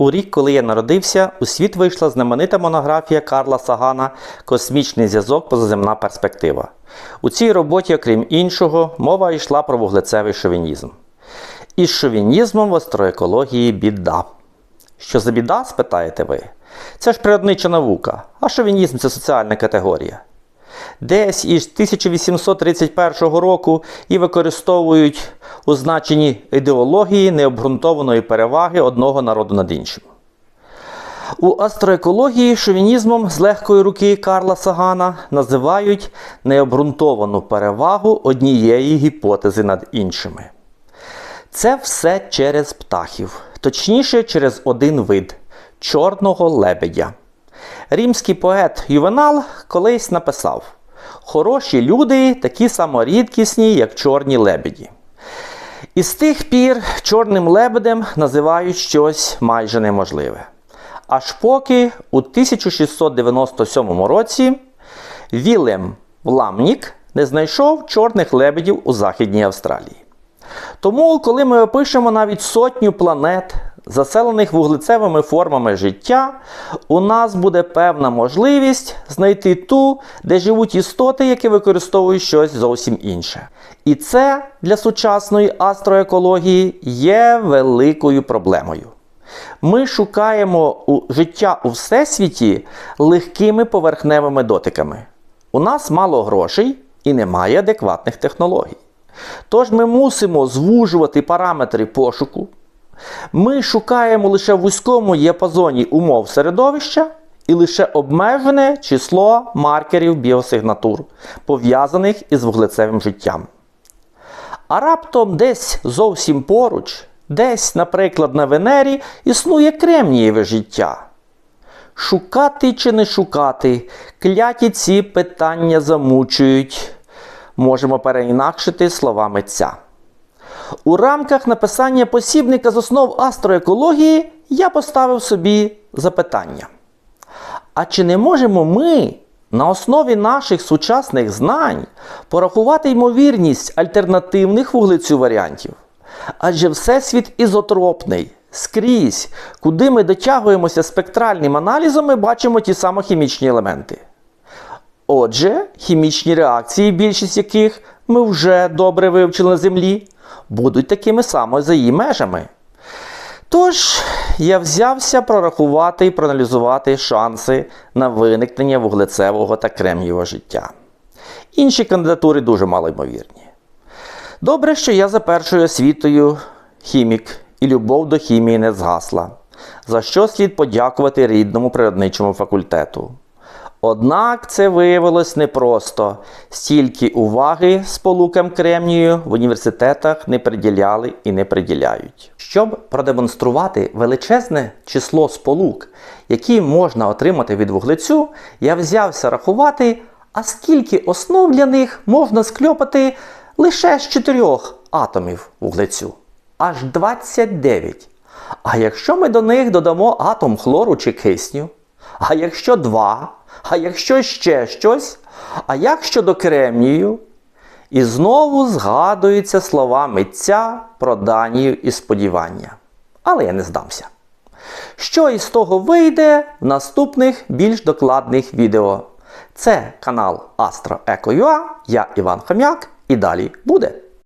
У рік, коли я народився, у світ вийшла знаменита монографія Карла Сагана Космічний зв'язок позаземна перспектива. У цій роботі, окрім іншого, мова йшла про вуглецевий шовінізм. Із шовінізмом в астроекології біда. Що за біда, спитаєте ви? Це ж природнича наука, а шовінізм це соціальна категорія. Десь із 1831 року і використовують у значенні ідеології необґрунтованої переваги одного народу над іншим. У астроекології шовінізмом з легкої руки Карла Сагана називають необґрунтовану перевагу однієї гіпотези над іншими. Це все через птахів, точніше, через один вид чорного лебедя. Римський поет Ювенал колись написав: Хороші люди такі саморідкісні, як чорні лебеді. І з тих пір чорним лебедем називають щось майже неможливе. Аж поки у 1697 році Вілем Вламнік не знайшов чорних лебедів у Західній Австралії. Тому, коли ми опишемо навіть сотню планет, заселених вуглецевими формами життя, у нас буде певна можливість знайти ту, де живуть істоти, які використовують щось зовсім інше. І це для сучасної астроекології є великою проблемою. Ми шукаємо у життя у всесвіті легкими поверхневими дотиками. У нас мало грошей і немає адекватних технологій. Тож ми мусимо звужувати параметри пошуку. Ми шукаємо лише в вузькому діапазоні умов середовища і лише обмежене число маркерів біосигнатур, пов'язаних із вуглецевим життям. А раптом десь зовсім поруч, десь, наприклад, на Венері, існує кремнієве життя. Шукати чи не шукати, кляті ці питання замучують можемо переінакшити слова митця. У рамках написання посібника з основ астроекології я поставив собі запитання. А чи не можемо ми на основі наших сучасних знань порахувати ймовірність альтернативних вуглецю варіантів? Адже Всесвіт ізотропний. Скрізь, куди ми дотягуємося спектральним аналізом, ми бачимо ті самі хімічні елементи. Отже, хімічні реакції, більшість яких ми вже добре вивчили на Землі, будуть такими самими за її межами. Тож, я взявся прорахувати і проаналізувати шанси на виникнення вуглецевого та кремнієвого життя. Інші кандидатури дуже малоймовірні. Добре, що я за першою освітою хімік і любов до хімії не згасла, за що слід подякувати рідному природничому факультету. Однак це виявилось непросто. Стільки уваги сполукам кремнію в університетах не приділяли і не приділяють. Щоб продемонструвати величезне число сполук, які можна отримати від вуглецю, я взявся рахувати, а скільки основ для них можна скльопати лише з чотирьох атомів вуглецю. Аж 29. А якщо ми до них додамо атом хлору чи кисню, а якщо два, а якщо ще щось, а як щодо кремнію? І знову згадуються слова митця про данію і сподівання. Але я не здамся. Що із того вийде в наступних більш докладних відео? Це канал AstroEco.ua, я Іван Хом'як, і далі буде.